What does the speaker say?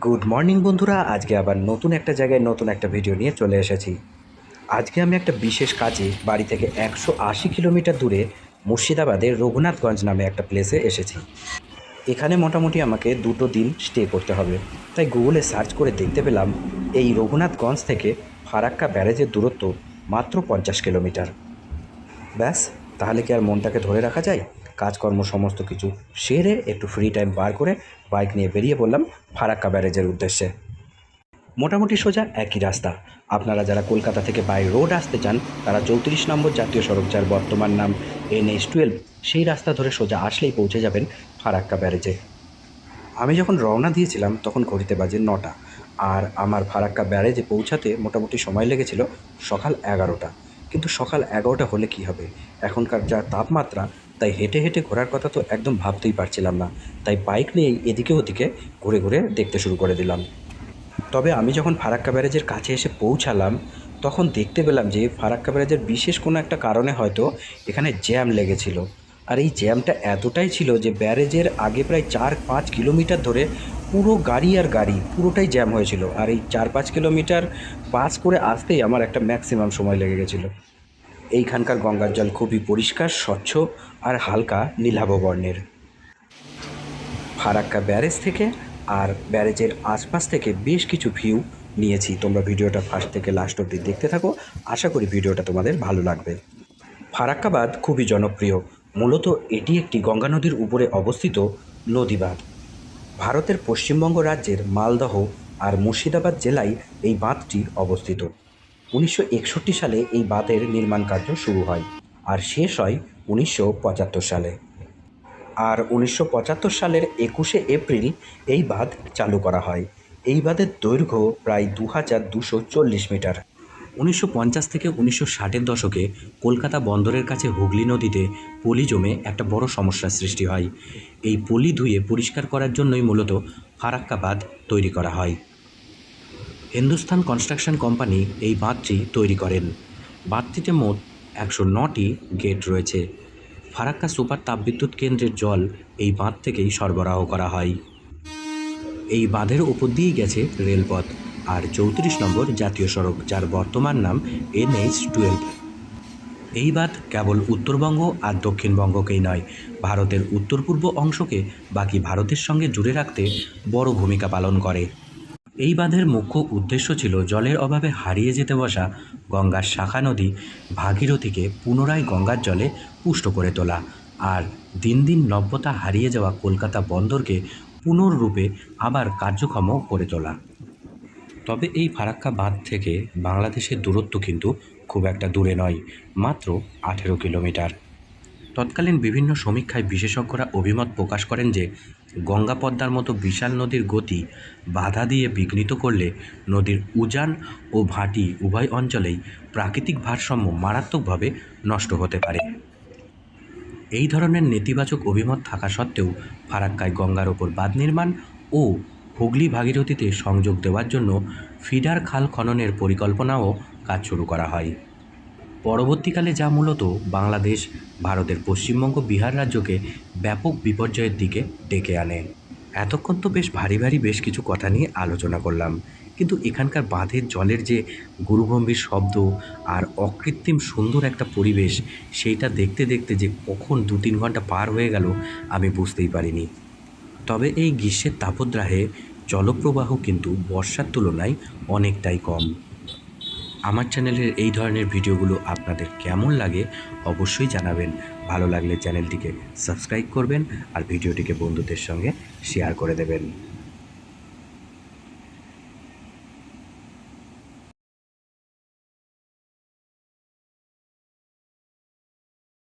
Good morning বন্ধুরা। আজকে আবার নতুন একটা জায়গায় নতুন একটা ভিডিও নিয়ে চলে এসেছি। আজকে আমি একটা বিশেষ কাজে বাড়ি থেকে একশো আশি কিলোমিটার দূরে মুর্শিদাবাদের রঘুনাথগঞ্জ নামে একটা প্লেসে এসেছি। এখানে মোটামুটি আমাকে দুটো দিন স্টে করতে হবে। তাই গুগলে সার্চ করে দেখতে পেলাম, এই রঘুনাথগঞ্জ থেকে ফারাক্কা ব্যারেজের দূরত্ব মাত্র পঞ্চাশ কিলোমিটার। ব্যাস, তাহলে কি আর মনটাকে ধরে রাখা যায়? কাজকর্ম সমস্ত কিছু সেরে একটু ফ্রি টাইম বার করে বাইক নিয়ে বেরিয়ে পড়লাম ফারাক্কা ব্যারেজের উদ্দেশ্যে। মোটামুটি সোজা একই রাস্তা। আপনারা যারা কলকাতা থেকে বাই রোড আসতে চান, তারা চৌত্রিশ নম্বর জাতীয় সড়ক যার বর্তমান নাম এন এইচ টুয়েলভ সেই রাস্তা ধরে সোজা আসলেই পৌঁছে যাবেন ফারাক্কা ব্যারেজে আমি যখন রওনা দিয়েছিলাম, তখন ঘড়িতে বাজে নটা আর আমার ফারাক্কা ব্যারেজে পৌঁছাতে মোটামুটি সময় লেগেছিল সকাল এগারোটা। কিন্তু সকাল এগারোটা হলে কি হবে? এখনকার যা তাপমাত্রা তাই হেঁটে হেঁটে ঘোরার কথা তো একদম ভাবতেই পারছিলাম না। তাই বাইক নিয়েই এদিকে ওদিকে ঘুরে ঘুরে দেখতে শুরু করে দিলাম। তবে আমি যখন ফারাক্কা ব্যারেজের কাছে এসে পৌঁছালাম, তখন দেখতে পেলাম যে ফারাক্কা ব্যারেজের বিশেষ কোনো একটা কারণে হয়তো এখানে জ্যাম লেগেছিল। আর এই জ্যামটা এতটাই ছিল যে ব্যারেজের আগে প্রায় চার পাঁচ কিলোমিটার ধরে পুরো গাড়ি আর গাড়ি পুরোটাই জ্যাম হয়েছিল। আর এই চার পাঁচ কিলোমিটার পাস করে আসতেই আমার একটা ম্যাক্সিমাম সময় লেগে গেছিল। এইখানকার গঙ্গার জল খুবই পরিষ্কার, স্বচ্ছ আর হালকা নীলাভ বর্ণের। ফারাক্কা ব্যারেজ থেকে আর ব্যারেজের আশপাশ থেকে বেশ কিছু ভিউ নিয়েছি। তোমরা ভিডিওটা ফার্স্ট থেকে লাস্ট অবধি দেখতে থাকো। আশা করি ভিডিওটা তোমাদের ভালো লাগবে। ফারাক্কাবাদ খুবই জনপ্রিয়। মূলত এটি একটি গঙ্গা নদীর উপরে অবস্থিত নদীবাঁধ। ভারতের পশ্চিমবঙ্গ রাজ্যের মালদহ আর মুর্শিদাবাদ জেলায় এই বাঁধটি অবস্থিত। উনিশশো একষট্টি সালে এই বাঁধের নির্মাণ কার্য শুরু হয়। আর শেষ হয় উনিশশো পঁচাত্তর সালে। আর উনিশশো পঁচাত্তর সালের একুশে এপ্রিল এই বাঁধ চালু করা হয়। এই বাঁধের দৈর্ঘ্য প্রায় দু হাজার দুশো চল্লিশ মিটার। উনিশশো পঞ্চাশ থেকে উনিশশো ষাটের দশকে কলকাতা বন্দরের কাছে হুগলি নদীতে পলি জমে একটা বড় সমস্যার সৃষ্টি হয়। এই পলি ধুয়ে পরিষ্কার করার জন্যই মূলত ফারাক্কা বাঁধ তৈরি করা হয়। হিন্দুস্তান কনস্ট্রাকশন কোম্পানি এই বাঁধটি তৈরি করেন। বাঁধটিতে মোট একশো নটি গেট রয়েছে। ফারাক্কা সুপার তাপবিদ্যুৎ কেন্দ্রের জল এই বাঁধ থেকেই সরবরাহ করা হয়। এই বাঁধের উপর দিয়েই গেছে রেলপথ আর চৌত্রিশ নম্বর জাতীয় সড়ক, যার বর্তমান নাম এনএইচ টুয়েলভ। এই বাঁধ কেবল উত্তরবঙ্গ আর দক্ষিণবঙ্গকেই নয়, ভারতের উত্তর পূর্ব অংশকে বাকি ভারতের সঙ্গে জুড়ে রাখতে বড় ভূমিকা পালন করে। এই বাঁধের মুখ্য উদ্দেশ্য ছিল জলের অভাবে হারিয়ে যেতে বসা গঙ্গার শাখা নদী ভাগীরথীকে পুনরায় গঙ্গার জলে পুষ্ট করে তোলা আর দিন দিন নব্যতা হারিয়ে যাওয়া কলকাতা বন্দরকে পুনর্রূপে আবার কার্যক্ষম করে তোলা। তবে এই ফারাক্কা বাঁধ থেকে বাংলাদেশের দূরত্ব কিন্তু খুব একটা দূরে নয়, মাত্র আঠেরো কিলোমিটার। তৎকালীন বিভিন্ন সমীক্ষায় বিশেষজ্ঞরা অভিমত প্রকাশ করেন যে গঙ্গা পদ্মার মতো বিশাল নদীর গতি বাধা দিয়ে বিঘ্নিত করলে নদীর উজান ও ভাটি উভয় অঞ্চলেই প্রাকৃতিক ভারসাম্য মারাত্মকভাবে নষ্ট হতে পারে। এই ধরনের নেতিবাচক অভিমত থাকা সত্ত্বেও ফারাক্কায় গঙ্গার ওপর বাঁধ নির্মাণ ও হুগলি ভাগীরথীতে সংযোগ দেওয়ার জন্য ফিডার খাল খননের পরিকল্পনাও কাজ শুরু করা হয়। পরবর্তীকালে যা মূলত বাংলাদেশ, ভারতের পশ্চিমবঙ্গ, বিহার রাজ্যকে ব্যাপক বিপর্যয়ের দিকে ডেকে আনে। এতক্ষণ তো বেশ ভারী ভারী বেশ কিছু কথা নিয়ে আলোচনা করলাম। কিন্তু এখানকার বাঁধের জলের যে গুরুগম্ভীর শব্দ আর অকৃত্রিম সুন্দর একটা পরিবেশ, সেইটা দেখতে দেখতে যে কখন দু তিন ঘণ্টা পার হয়ে গেল, আমি বুঝতেই পারিনি। তবে এই গ্রীষ্মের তাপদ্রাহে জলপ্রবাহ কিন্তু বর্ষার তুলনায় অনেকটাই কম। আমার চ্যানেলের এই ধরনের ভিডিওগুলো আপনাদের কেমন লাগে অবশ্যই জানাবেন। ভালো লাগলে চ্যানেলটিকে সাবস্ক্রাইব করবেন আর ভিডিওটিকে বন্ধুদের সঙ্গে শেয়ার করে দেবেন।